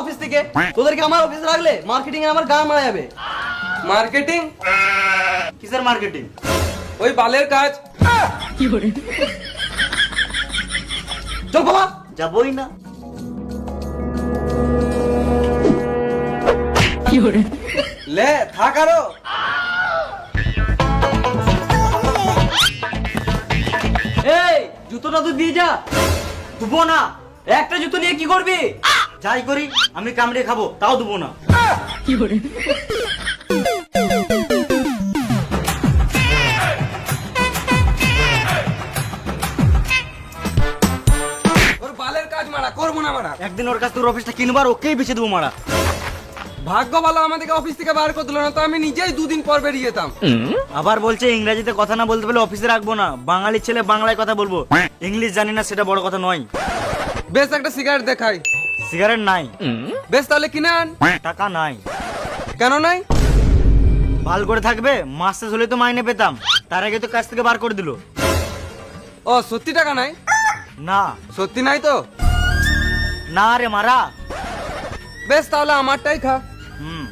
Office থেকে? তোদেরকে আমার অফিসে রাখলে মার্কেটিং এ আমার গান মারা যাবে। মার্কেটিং কিসের মার্কেটিং ওই বালের কাজ। কি চল বাবা। যাবই না। কি করে? লে থাক আরও। এই জুতোটা তো দিয়ে যা। দুবো না। একটা জুতো নিয়ে কি করবি? যাই করি আমি কামড়ে খাব তাও দুবো না। ওর বালের করব না মারা। একদিন ওর কাছ থেকে অফিসটা কিনবার ওকেই দেবো মারা। ভাগ্য ভালো আমাদেরকে অফিস থেকে বার করে দিল না তো আমি নিজেই দুদিন পর বেরিয়ে যেতাম। আবার বলছে ইংরেজিতে কথা না বলতে পারলে অফিসে রাখব না। বাঙালি ছেলে বাংলায় কথা বলব। ইংলিশ জানি না সেটা বড় কথা নয়। বেশ একটা সিগারেট দেখাই। সিগারেট নাই। বেশ তাহলে কিনে আন। টাকা নাই। কেন নাই? ভালো করে থাকবে মাস শেষ হলে তো মাইনে পেতাম। তার আগে তো কাছ থেকে বার করে দিল। ও সত্যি টাকা নাই? না। সত্যি নাই তো? না রে মারা। বেশ তাহলে আমারটাই খা। হুম।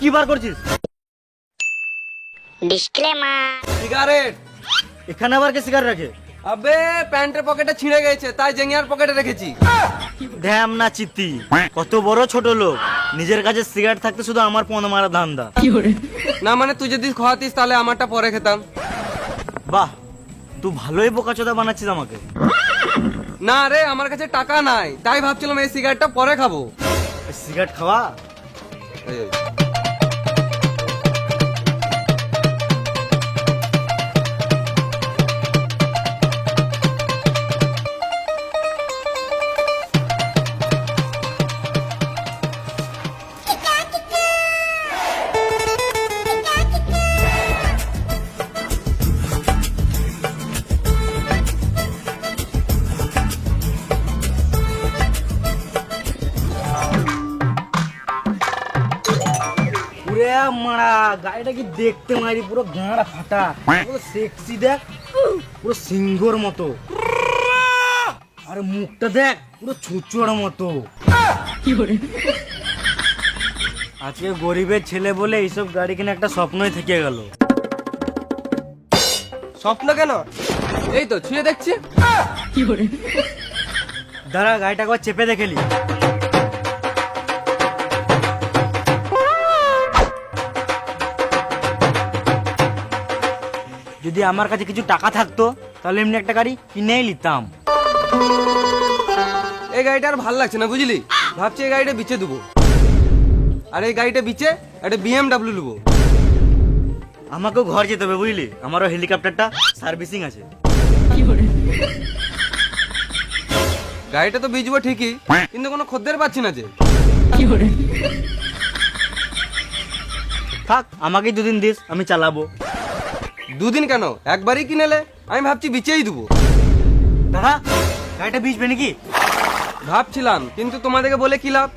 কি বার করছিস? Disclaimer. সিগারেট। এখানে আবার কে সিগারেট রাখে? আবে প্যান্টের পকেটে ছিঁড়ে গেছে তাই জেঙ্গিয়ার পকেটে রেখেছি। ড্যাম না চিত্তি কত বড় ছোট লোক। নিজের কাছে সিগারেট থাকতে শুধু আমার পন মারা ধান্দা। না মানে তুই যদি খাওয়াতিস তাহলে আমারটা পরে খেতাম। বাহ তুই ভালোই বোকাচোদা বানাচ্ছিস আমাকে। না রে আমার কাছে টাকা নাই তাই ভাবছিলাম এই সিগারেটটা পরে খাব। সিগারেট খাওয়া? গাড়িটা কি দেখতে মারি পুরো গাঁড়া ফাটা। পুরো সেক্সি দেখ। পুরো সিংহর মতো। আরে মুখটা দেখ পুরো ছুচুর মতো। আজকে গরিবের ছেলে বলে এইসব গাড়ি কিনে একটা স্বপ্নই থেকে গেল। স্বপ্ন কেন? এই তো ছুঁয়ে দেখছি। দাঁড়া গাড়িটা একবার চেপে দেখেলি যদি আমার কাছে কিছু টাকা থাকতো তাহলে এমনি একটা গাড়ি কিনেই নিতাম। এই গাড়িটা আর ভালো লাগছে না বুঝলি? ভাবছি এই গাড়িটা বিচে দেবো। আর এই গাড়িটা বিচে একটা বিএমডাব্লিউ নেব। আমাকেও ঘর যেতে হবে বুঝলি? আমারও হেলিকপ্টারটা সার্ভিসিং আছে। গাড়িটা তো বিচবো ঠিকই কিন্তু কোনো খদ্দের পাচ্ছি না যে। থাক আমাকেই দুদিন দিস আমি চালাবো। দুদিন কেন? একবারই কিনেলে? আমি ভাবছি বিচেই দেবো। দাদা গাড়িটা বিচবে নাকি? ভাবছিলাম কিন্তু তোমাদেরকে বলে কি লাভ?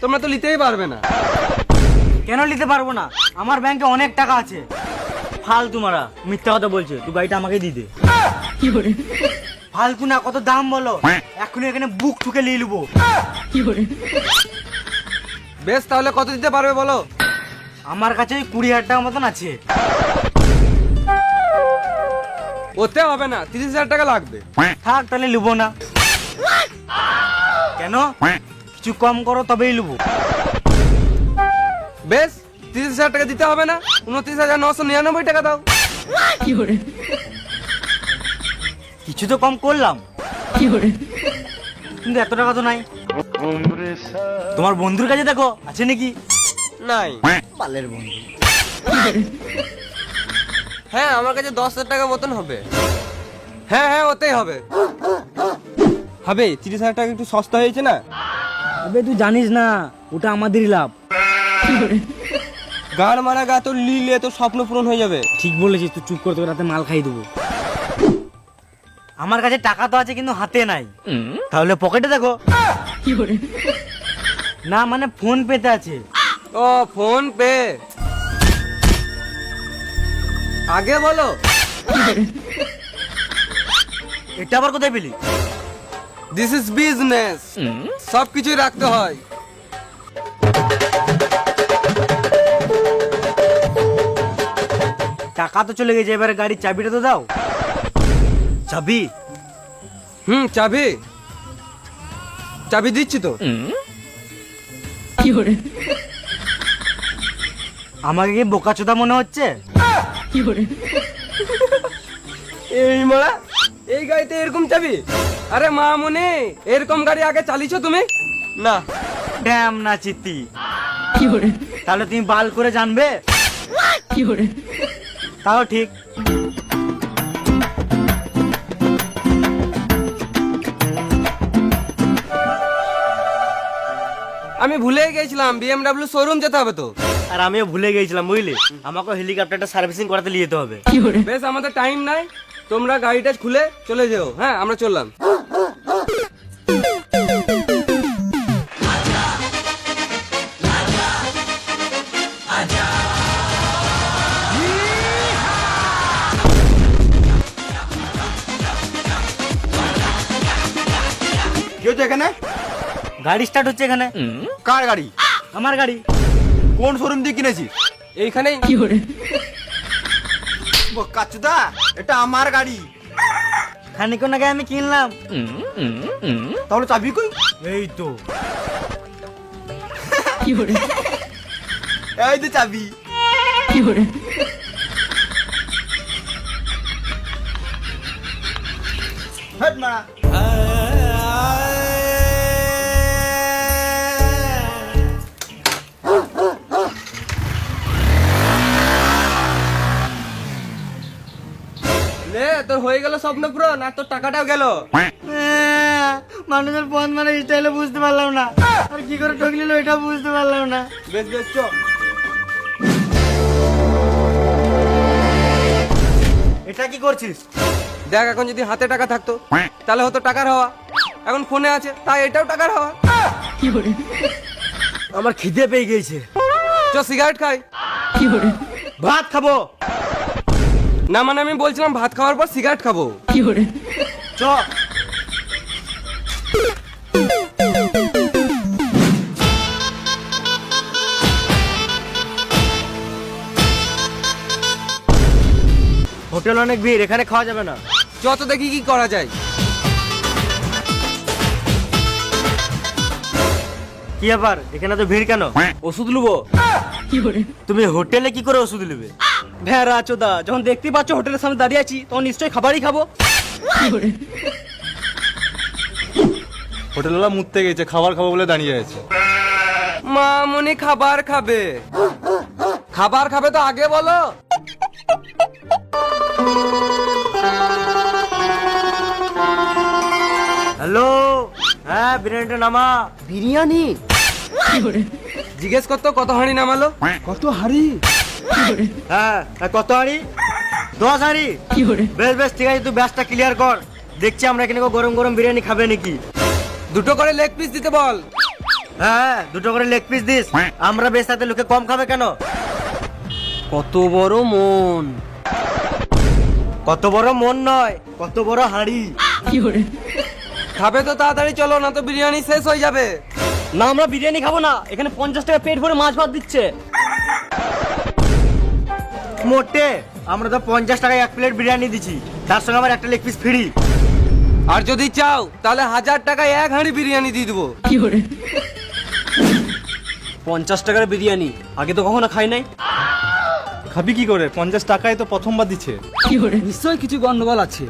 তোমরা তো নিতেই পারবে না। কেন নিতে পারব না? আমার ব্যাংকে অনেক টাকা আছে। ফালতু মারা মিথ্যা কথা বলছে তুই গাড়িটা আমাকে দিয়ে দে। ফালতু না কত দাম বলো? এখনই এখানে বুক ঠুকে নিয়ে নেব। বেশ তাহলে কত দিতে পারবে বলো? আমার কাছে ওই কুড়ি হাজার টাকা মতন আছে। ওতে হবে না তিরিশ হাজার টাকা লাগবে। থাক তাহলে নেব না। কেন? কিছু কম করো তবেই নেব বেশ তিরিশ হাজার টাকা দিতে হবে না উনত্রিশ হাজার নশো নিরানব্বই টাকা দাও। কিছু তো কম করলাম। কিন্তু এত টাকা তো নাই। তোমার বন্ধুর কাছে দেখো আছে নাকি? নাই পালের বন্ধু। হ্যাঁ আমার কাছে দশ হাজার টাকা মতন হবে। হ্যাঁ হ্যাঁ ওতেই হবে। হবে তিরিশ হাজার টাকা একটু সস্তা হয়েছে না? আবে তুই জানিস না ওটা আমাদেরই লাভ। গাড় মারা গা তোর লিলে তোর স্বপ্ন পূরণ হয়ে যাবে। ঠিক বলেছিস তুই চুপ করে তোকে রাতে মাল খাই দেবো। আমার কাছে টাকা তো আছে কিন্তু হাতে নাই। তাহলে পকেটে দেখো। না মানে ফোন পেতে আছে। ও ফোন পে? আগে বলো। এটা আবার কোথায় পেলি? দিস ইজ বিজনেস সব কিছুই রাখতে হয়। টাকা তো চলে গেছে এবারে গাড়ির চাবিটা তো দাও। চাবি? হুম চাবি। চাবি দিচ্ছি তো। আমাকে কি বোকাচোদা মনে হচ্ছে? এই মারা এই গাড়িতে এরকম চাবি? আরে মা মনে এরকম গাড়ি আগে চালিয়েছো তুমি? না। ড্যাম না চিত্তি। তাহলে তুমি বাল করে জানবে? তাও ঠিক। আমি ভুলে গেছিলাম বিএমডব্লিউ শোরুম যেতে হবে তো। আর আমিও ভুলে গিয়েছিলাম বুঝলি? আমাকে হেলিকপ্টারটা সার্ভিসিং করাতে নিয়ে যেতে হবে। বেশ আমাদের টাইম নাই। তোমরা গাড়িটা খুলে চলে যেও। হ্যাঁ আমরা চললাম। কি হচ্ছে এখানে? গাড়ি স্টার্ট হচ্ছে এখানে। কার গাড়ি? আমার গাড়ি। কোন শোরুম দিয়ে কিনেছিস? এইখানেই। কাচুদা এটা আমার গাড়ি। খানিক্ষণ আগে আমি কিনলাম। তাহলে চাবি কই? এই তো। এই তো চাবি। হেট মা। তোর হয়ে গেল স্বপ্ন পুরো না তোর টাকাটাও গেল। আহ, মানুষের পথ মানে স্টাইলে বুঝতে পারলাম না। আর কি করে ঠকলিল এটা বুঝতে পারলাম না। বেশ বেশ চ। এটা কি করছিস? দেখ এখন যদি হাতে টাকা থাকতো তাহলে হতো টাকার হওয়া। এখন ফোনে আছে তাই এটাও টাকার হওয়া। আমার খিদে পেয়ে গিয়েছে। চ সিগারেট খাই। ভাত খাব। না মানে আমি বলছিলাম ভাত খাওয়ার পর সিগারেট খাব। চ। হোটেল অনেক ভিড় এখানে খাওয়া যাবে না। চ তো দেখি কি করা যায়। কি ব্যাপার? এখানে তো ভিড় কেন? ওষুধ লুবো। তুমি হোটেলে কি করে ওষুধ নেবে? ভেড়া চোদা যখন দেখতেই পাচ্ছ হোটেলের সামনে দাঁড়িয়ে আছি তখন নিশ্চয়ই খাবারই খাব। হোটেলওয়ালা মুততে গেছে খাবার খাব বলে দাঁড়িয়ে আছে। মা মনি খাবার খাবে। খাবার খাবে তো আগে বলো। হ্যালো? হ্যাঁ বিরিয়ানিটা নামা। বিরিয়ানি জিজ্ঞেস করতো কত হাঁড়ি নামালো? কত হাড়ি? হ্যাঁ হ্যাঁ, কত হাঁড়ি? দশ হাঁড়ি? বেশ বেশ ঠিক আছে তুই ব্যাসটা ক্লিয়ার কর। দেখছি আমরা এখানে গরম গরম বিরিয়ানি খাবে নাকি। দুটো করে লেগ পিস দিতে বল। হ্যাঁ দুটো করে লেগ পিস দিস। আমরা বেশ তাতে লোকে কম খাবে কেন? কত বড় মন। কত বড় মন নয় কত বড় হাঁড়ি। খাবে তো তাড়াতাড়ি চলো না তো বিরিয়ানি শেষ হয়ে যাবে। না আমরা বিরিয়ানি খাব না। এখানে পঞ্চাশ টাকা পেট ভরে মাছ ভাত দিচ্ছে। মোটে আমরা তো পঞ্চাশ টাকায় এক প্লেট বিরিয়ানি দিচ্ছি। তার সঙ্গে আমার একটা লেগ পিস ফ্রি। আর যদি চাও তাহলে হাজার টাকায় এক হাঁড়ি বিরিয়ানি দিয়ে দেবো। পঞ্চাশ টাকার বিরিয়ানি আগে তো কখনো খাই নাই। খাবি কি করে? পঞ্চাশ টাকায় তো প্রথমবার দিচ্ছে। নিশ্চয়ই কিছু গন্ডগোল আছে।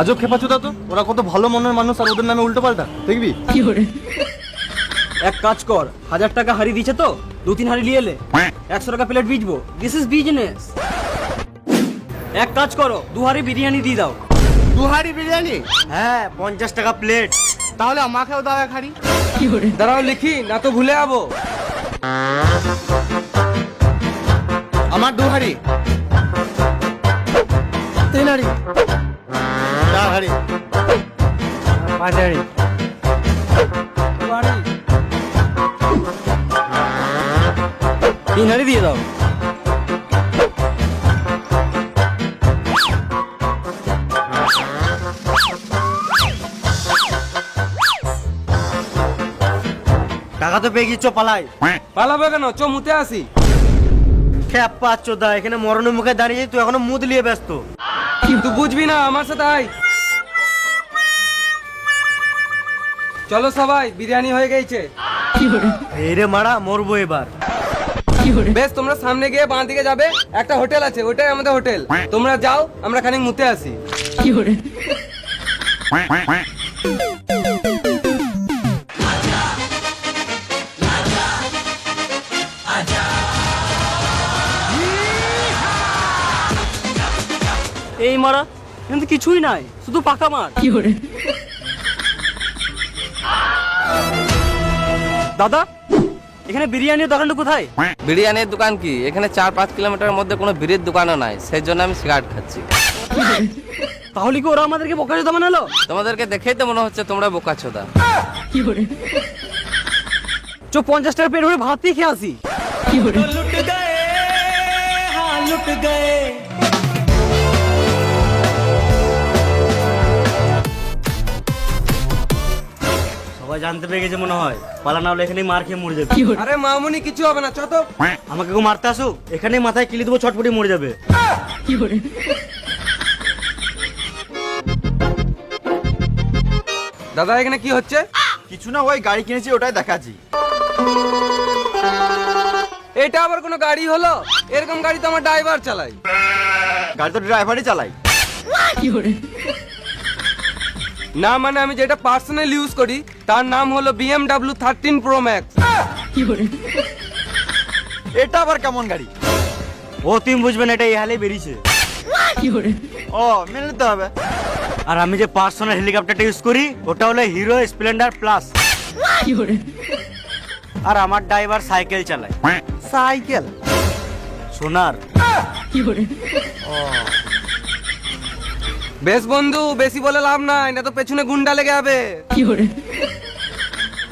আজব খেপাচুদা তো ওরা কত ভালো মনের মানুষ আর ওদের নামে উল্টো পাল্টা দেখবি এক কাজ কর হাজার টাকা হারি দিচ্ছে তো? দু তিন হাড়ি নিয়ে এলে। একশো টাকা প্লেট বিচবো দিস ইজ বিজনেস এক কাজ করো দু হাড়ি বিরিয়ানি দিয়ে দাও। দু হাড়ি বিরিয়ানি? হ্যাঁ পঞ্চাশ টাকা প্লেট তাহলে আমাকেও দাও এক হাড়ি। দাঁড়াও লিখি না তো ভুলে যাব। আমার দু হাড়ি। তিন হাড়ি। চার হাড়ি। পাঁচ হাঁড়ি। তিন হাঁড়ি দিয়ে দাও। টাকা তো পেয়ে গিয়েছ পালাই। পালাবে কেন? চো মুতে আসি। এখানে মরণের মুখে দাঁড়িয়ে তুই এখনও মুদ লিয়ে ব্যস্ত। কিন্তু বুঝবি না আমার সাথে আই চলো সবাই বিরিয়ানি হয়ে গেছে। এই রে মারা মরবো এবার। বেশ তোমরা সামনে গিয়ে বাঁ দিকে যাবে। একটা হোটেল আছে ওটাই আমাদের হোটেল। তোমরা যাও আমরা খানিক মুতে আসি। এই মারা কিন্তু কিছুই নাই শুধু পাকা মার দাদা এখানে বিরিয়ানির দোকানটা কোথায়? বিরিয়ানির দোকান কি? এখানে চার পাঁচ কিলোমিটারের মধ্যে কোনো বিড়ির দোকানও নাই সেই জন্য আমি সিগারেট খাচ্ছি। তাহলে কি ওরা আমাদেরকে বোকা চোদা বানালো? তোমাদেরকে দেখেই তো মনে হচ্ছে তোমরা বোকাচোদা। চো পঞ্চাশ টাকা পেট ভরে ভাতই খেয়ে আসি। সবাই জানতে পেরে গেছে মনে হয়। পালা না হলে এখানেই মার খেয়ে মরে যাবে। আরে মামুনি কিছু হবে না চত আমাকে কেউ মারতে আসুক এখানেই মাথায় কিলি দেবো ছটপটি মরে যাবে। দাদা এখানে কি হচ্ছে? কিছু না ওই গাড়ি কিনেছি ওটাই দেখাচ্ছি। এটা আবার কোনো গাড়ি হলো? এরকম গাড়ি তো আমার ড্রাইভার চালাই গাড়ি তো ড্রাইভারই চালাই না মানে আমি যেটা পার্সোনাল ইউজ করি তার নাম হলো বিএমডাব্লিউ থার্টিন প্রো ম্যাক্স এটা আবার কেমন গাড়ি? ও তুমি বুঝবেন না এটা এই হালে বেরিয়েছে। ও মেনে নিতে হবে। আর আমি যে পার্সোনাল হেলিকপ্টারটা ইউজ করি ওটা হলো হিরো স্প্লেন্ডার প্লাস আর আমার ড্রাইভার সাইকেল চালায়। সাইকেল সোনার। বেশ বন্ধু বেশি বলে লাভ নাই না তো পেছনে গুন্ডা লেগে যাবে।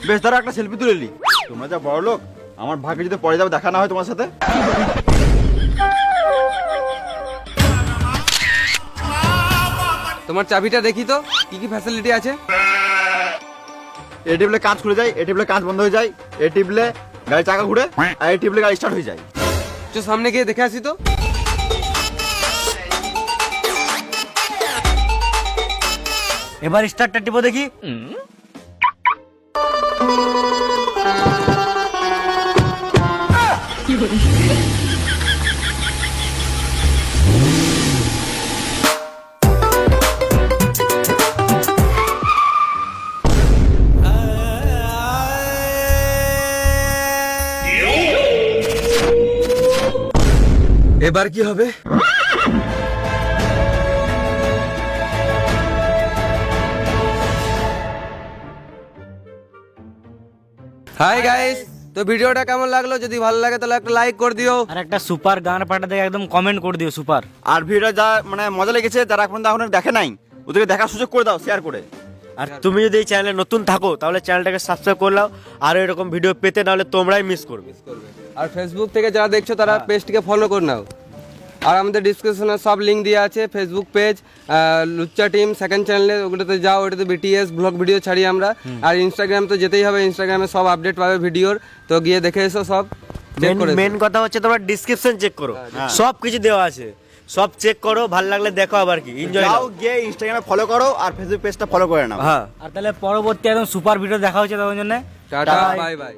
বেশ ধরো একটা সেলফি তুলে নি। তোমরা যা বড় লোক আমার ভাগ্যে যদি পরে যাবে দেখা না হয় তোমার সাথে। তোমার চাবিটা দেখি তো কি কি ফ্যাসিলিটি আছে? এ টিপলে কাঁচ খুলে যায় এ টিপলে কাঁচ বন্ধ হয়ে যায় এ টিপলে গাড়ি চাকা ঘুরে আর এ টিপলে গাড়ি স্টার্ট হয়ে যায়। চো সামনে গিয়ে দেখে আসি তো। এবার স্টারটা টিপো দেখি। এবার কি হবে? হাই গাইস তো ভিডিওটা কেমন লাগল? যদি ভালো লাগে তাহলে একটা লাইক করে দিও। আর একটা সুপার গান পাঠাতে একদম কমেন্ট করে দিও সুপার। আর ভিডিওটা যা মানে মজা লেগেছে যারা এখন এখন দেখে নাই ওদেরকে দেখার সুযোগ করে দাও শেয়ার করে। আর তুমি যদি এই চ্যানেলে নতুন থাকো তাহলে চ্যানেলটাকে সাবস্ক্রাইব করে নাও আর এরকম ভিডিও পেতে নাহলে তোমরাই মিস করবে। আর ফেসবুক থেকে যারা দেখছ তারা পেজটিকে ফলো করে নাও। আর আমাদের ডিসক্রিপশনে সব লিঙ্ক দেওয়া আছে ফেসবুক পেজ লুচ্চা টিম সেকেন্ড চ্যানেলে ওগুলোতে যাও ওটাতে বিটিএস ব্লগ ভিডিও ছাড়ি আমরা। আর ইনস্টাগ্রাম তো যেতেই হবে ইনস্টাগ্রামে সব আপডেট পাবে ভিডিওর। তো গিয়ে দেখে এসো সব মেন কথা হচ্ছে তোমরা ডিসক্রিপশন চেক করো। সব কিছু দেওয়া আছে। সব চেক করো ভালো লাগলে দেখো আবার কি এনজয় যাও গিয়ে ইনস্টাগ্রামে ফলো করো আর ফেসবুক পেজটা ফলো করে নাও। হ্যাঁ। আর তাহলে পরবর্তী একদম সুপার ভিডিও দেখা হচ্ছে তখন জন্য। Tata bye bye